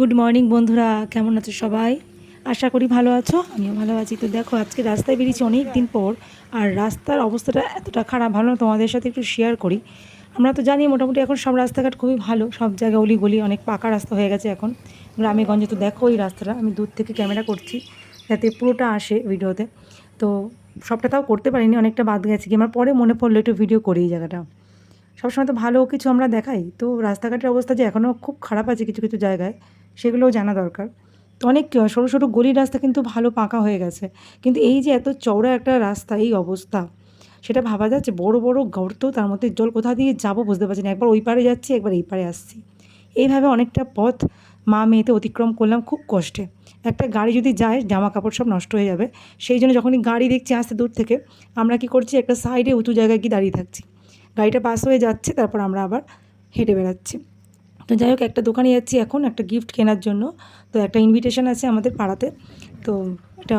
Good morning বন্ধুরা। কেমন আছো সবাই? আশা করি ভালো আছো, আমিও ভালো আছি। তো দেখো, আজকে রাস্তায় বেরিয়েছি অনেক দিন পর, আর রাস্তার অবস্থাটা এতটা খারাপ, ভালো না, তোমাদের সাথে একটু শেয়ার করি। আমরা তো জানি মোটামুটি এখন সব রাস্তাঘাট খুবই ভালো, সব জায়গায় অলি গলি অনেক পাকা রাস্তা হয়ে গেছে এখন। গ্রামে গঞ্জে তো দেখো ওই রাস্তাটা, আমি দূর থেকে ক্যামেরা করছি, যাতে পুরোটা আসে ভিডিওতে। তো সবটা তাও করতে পারিনি, অনেকটা বাদ গেছে। কি আমার পরে মনে পড়ল একটু ভিডিও করি এই জায়গাটা। সবসময় তো ভালো কিছু আমরা দেখাই, তো রাস্তাঘাটের অবস্থা যে এখনও খুব খারাপ আছে কিছু কিছু জায়গায়। সেগুলোও জানা দরকার। তো অনেক সরু সরু গলির রাস্তা কিন্তু ভালো পাকা হয়ে গেছে। কিন্তু এই যে এত চওড়া একটা রাস্তা, এই অবস্থা, সেটা ভাবা যাচ্ছে বড় বড় গর্ত, তার মধ্যে জল কোথা দিয়ে যাব বুঝতে পারছি না। একবার ওই পারে যাচ্ছি, একবার এই পারে আসছি। এইভাবে অনেকটা পথ মা মেয়েতে অতিক্রম করলাম খুব কষ্টে। একটা গাড়ি যদি যায় জামা কাপড় সব নষ্ট হয়ে যাবে। সেই জন্য যখনই গাড়ি দেখছি আসতে দূর থেকে, আমরা কি করছি, একটা সাইডে উঁচু জায়গায় গিয়ে দাঁড়িয়ে থাকছি। গাড়িটা পাস হয়ে যাচ্ছে, তারপর আমরা আবার হেঁটে বেড়াচ্ছি। তো যাই হোক, একটা দোকানে যাচ্ছি এখন, একটা গিফট কেনার জন্য। তো একটা ইনভিটেশন আছে আমাদের পাড়াতে। তো এটা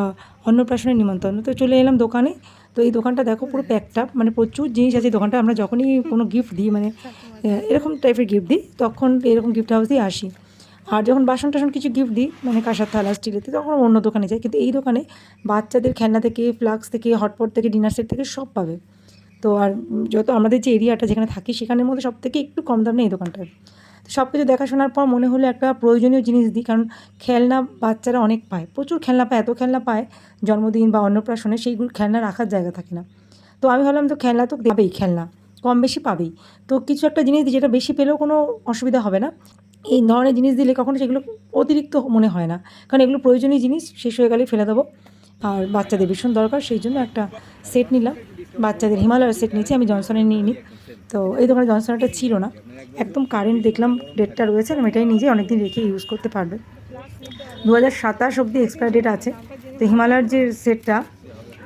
অন্নপ্রাশনের নিমন্ত্রণ। তো চলে এলাম দোকানে। তো এই দোকানটা দেখো পুরো প্যাকটা মানে প্রচুর জিনিস আছে দোকানটা আমরা যখনই কোনো গিফট দিই মানে এরকম টাইপের গিফট দিই, তখন এরকম গিফট হাউসেই আসি। আর যখন বাসন টাসন কিছু গিফট দিই মানে কাঁসার থালা স্টিলেতে তখন অন্য দোকানে যাই। কিন্তু এই দোকানে বাচ্চাদের খেলনা থেকে ফ্লাক্স থেকে হটপট থেকে ডিনার সেট থেকে সব পাবে। তো আর যত আমাদের যে এরিয়াটা যেখানে থাকি, সেখানের মধ্যে সব থেকে একটু কম দাম নেই এই দোকানটায় তো সব কিছু দেখাশোনার পর মনে হলো একটা প্রয়োজনীয় জিনিস দিই, কারণ খেলনা বাচ্চারা অনেক পায়। প্রচুর খেলনা পায়, এত খেলনা পায়, জন্মদিন বা অন্নপ্রাশনে সেইগুলো খেলনা রাখার জায়গা থাকে না। তো আমি ভাবলাম তো খেলনা তো দেবেই, খেলনা কম বেশি পাবেই। তো কিছু একটা জিনিস দিই যেটা বেশি পেলেও কোনো অসুবিধা হবে না। এই ধরনের জিনিস দিলে কখনো সেগুলো অতিরিক্ত মনে হয় না। কারণ এগুলো প্রয়োজনীয় জিনিস, শেষ হয়ে গেলেই ফেলে দেবো। আর বাচ্চাদের ভীষণ দরকার, সেই জন্য একটা সেট নিলাম। বাচ্চাদের হিমালয়ের সেট নিয়েছি আমি জনসনের নিয়ে নিই তো এই দোকানে জনসনটা ছিল না। একদম কারেন্ট দেখলাম ডেটটা রয়েছে, আমি এটাই নিজে অনেকদিন রেখে ইউজ করতে পারবে। দু হাজার সাতাশ অবধি এক্সপায়ার ডেট আছে। তো হিমালয়ের যে সেটটা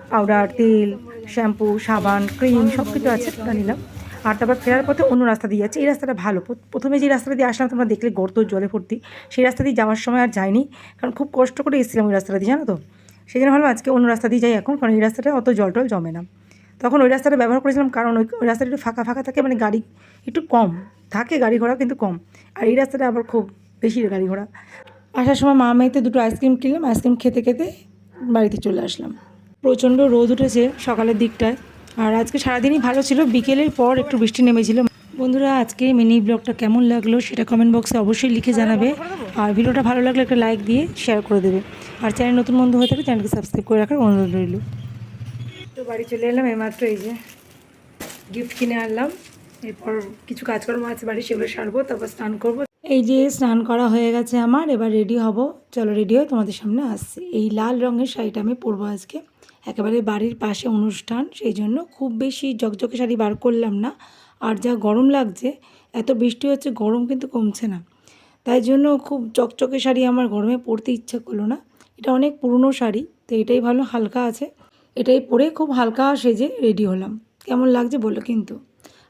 পাউডার তেল শ্যাম্পু সাবান ক্রিম সব কিছু আছে, ওটা নিলাম। আর তারপর ফেরার পথে অন্য রাস্তা দিয়ে যাচ্ছে। এই রাস্তাটা ভালো। প্রথ- প্রথমে যে রাস্তাটা দিয়ে আসলাম, তোমরা দেখলে গর্ত জলে ভর্তি। সেই রাস্তা দিয়ে যাওয়ার সময় আর যাইনি, কারণ খুব কষ্ট করে এসেছিলাম ওই রাস্তাটা দিয়ে, জানো তো? সেই জন্য ভাবলাম আজকে অন্য রাস্তা দিয়ে যাই এখন, কারণ এই রাস্তাটা অত জল টল জমে না। তখন ওই রাস্তাটা ব্যবহার করেছিলাম কারণ ওই ওই রাস্তাটা একটু ফাঁকা ফাঁকা থাকে মানে গাড়ি একটু কম থাকে, গাড়ি ঘোড়া কিন্তু কম। আর এই রাস্তাটা আবার খুব বেশি গাড়ি ঘোড়া। আসার সময় মা মেয়েতে দুটো আইসক্রিম কিনলাম, আইসক্রিম খেতে খেতে বাড়িতে চলে আসলাম। প্রচণ্ড রোদ উঠেছে সকালের দিকটায়, আর আজকে সারাদিনই ভালো ছিল, বিকেলের পর একটু বৃষ্টি নেমেছিল। বন্ধুরা, আজকে মিনি ব্লগটা কেমন লাগল সেটা কমেন্ট বক্সে অবশ্যই লিখে জানাবে। আর ভিডিওটা ভালো লাগলে একটা লাইক দিয়ে শেয়ার করে দেবে। আর চ্যানেল নতুন বন্ধু হয়ে থাকলে চ্যানেলকে সাবস্ক্রাইব করে রাখার অনুরোধ রইল। বাড়ি চলে এলাম, এইমাত্র এই যে গিফট কিনে আনলাম। এরপর কিছু কাজকর্ম আছে, বাড়ি সেগুলো সারবো, তারপর স্নান করব। এই যে স্নান করা হয়ে গেছে আমার, এবার রেডি হব। চলো রেডি হয়ে তোমাদের সামনে আসছি। এই লাল রঙের শাড়িটা আমি পরবো আজকে। একেবারে বাড়ির পাশে অনুষ্ঠান, সেই জন্য খুব বেশি জকজকে শাড়ি বার করলাম না। আর যা গরম লাগছে, এত বৃষ্টি হচ্ছে, গরম কিন্তু কমছে না। তাই জন্য খুব চকচকে শাড়ি আমার গরমে পরতে ইচ্ছা করল না। এটা অনেক পুরনো শাড়ি, তো এটাই ভালো, হালকা আছে। এটাই পরে খুব হালকা সেজে রেডি হলাম। কেমন লাগছে বলল কিন্তু।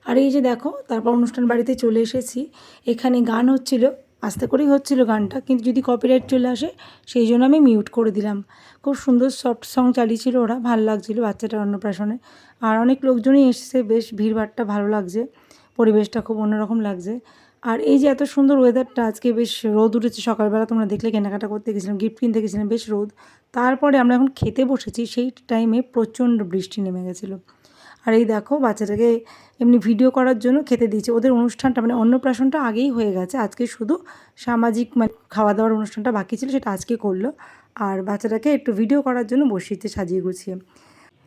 আর এই যে দেখো, তারপর অনুষ্ঠান বাড়িতে চলে এসেছি। এখানে গান হচ্ছিল, আস্তে করেই হচ্ছিল গানটা, কিন্তু যদি কপিরাইট চলে আসে, সেই জন্য আমি মিউট করে দিলাম। খুব সুন্দর সফট সং চালিয়েছিল ওরা, ভালো লাগছিল বাচ্চাটার অন্নপ্রাশনে। আর অনেক লোকজনই এসেছে, বেশ ভিড়ভাড়টা ভালো লাগছে, পরিবেশটা খুব অন্যরকম লাগছে। আর এই যে এত সুন্দর ওয়েদারটা আজকে বেশ রোদ উঠেছে সকালবেলা, তোমরা দেখলে কেনাকাটা করতে গেছিলাম গিফট কিনতে গেছিলাম, বেশ রোদ। তারপরে আমরা এখন খেতে বসেছি, সেই টাইমে প্রচণ্ড বৃষ্টি নেমে গেছিল। আর এই দেখো, বাচ্চাটাকে এমনি ভিডিও করার জন্য খেতে দিয়েছে। ওদের অনুষ্ঠানটা মানে অন্নপ্রাশনটা আগেই হয়ে গেছে। আজকে শুধু সামাজিক মানে খাওয়া দাওয়ার অনুষ্ঠানটা বাকি ছিল, সেটা আজকে করল। আর বাচ্চাটাকে একটু ভিডিও করার জন্য বসিয়েছে সাজিয়ে গুছিয়ে।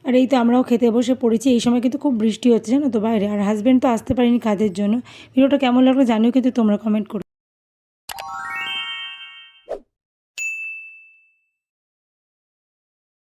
আর এই তো আমরাও খেতে বসে পড়েছি। এই সময় কিন্তু খুব বৃষ্টি হচ্ছে, জানো তো বাইরে। আর হাজব্যান্ড তো আসতে পারিনি কাজের জন্য। ভিডিওটা কেমন লাগল জানিও কিন্তু তোমরা কমেন্ট করো